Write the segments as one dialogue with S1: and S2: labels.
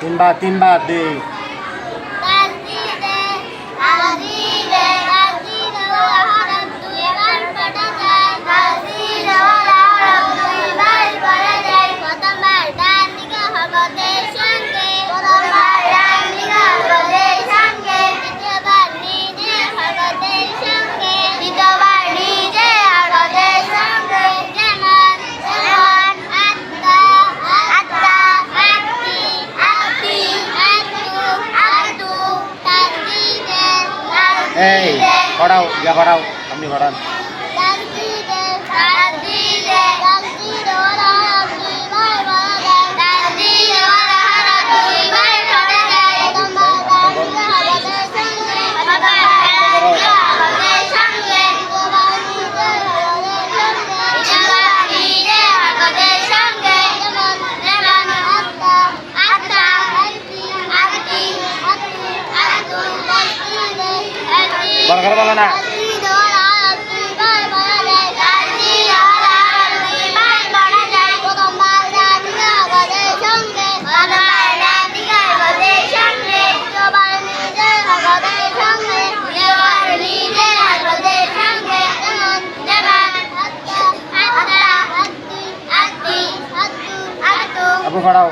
S1: তিনবার তিনবার দিই। এই
S2: তাসদিদে
S1: যা করাও আপনি করান বড় করে বলো না। আপু করাও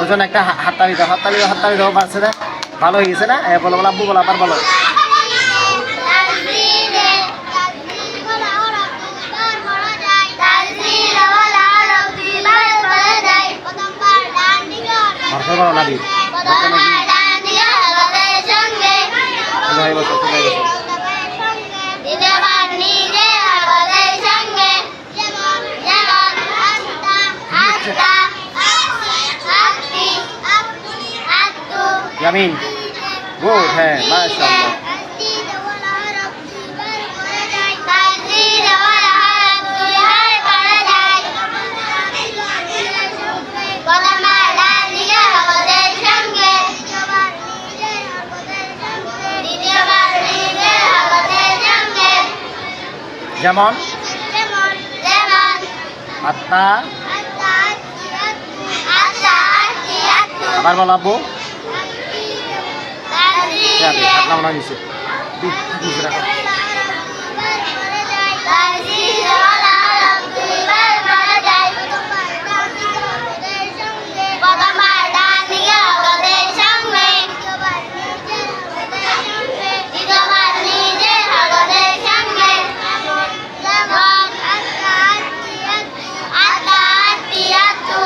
S1: ওজন একটা হাততালি দাও হাততালি দাও হাততালি দাও পারছে না ভালো হয়ে গেছে না? বলো বলো আব্বু বলো আবার বলো। করো না ইয়ামিন গুড হ্যাঁ মাশাআল্লাহ যেমন আত্মা আবার বলো নিচে। রাখো।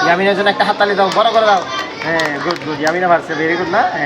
S1: ইয়ামিনের জন্য একটা হাততালি দাও বড় করে দাও। হ্যাঁ গুড গুড। ইয়ামিনা পারছে ভেরি গুড না? হ্যাঁ।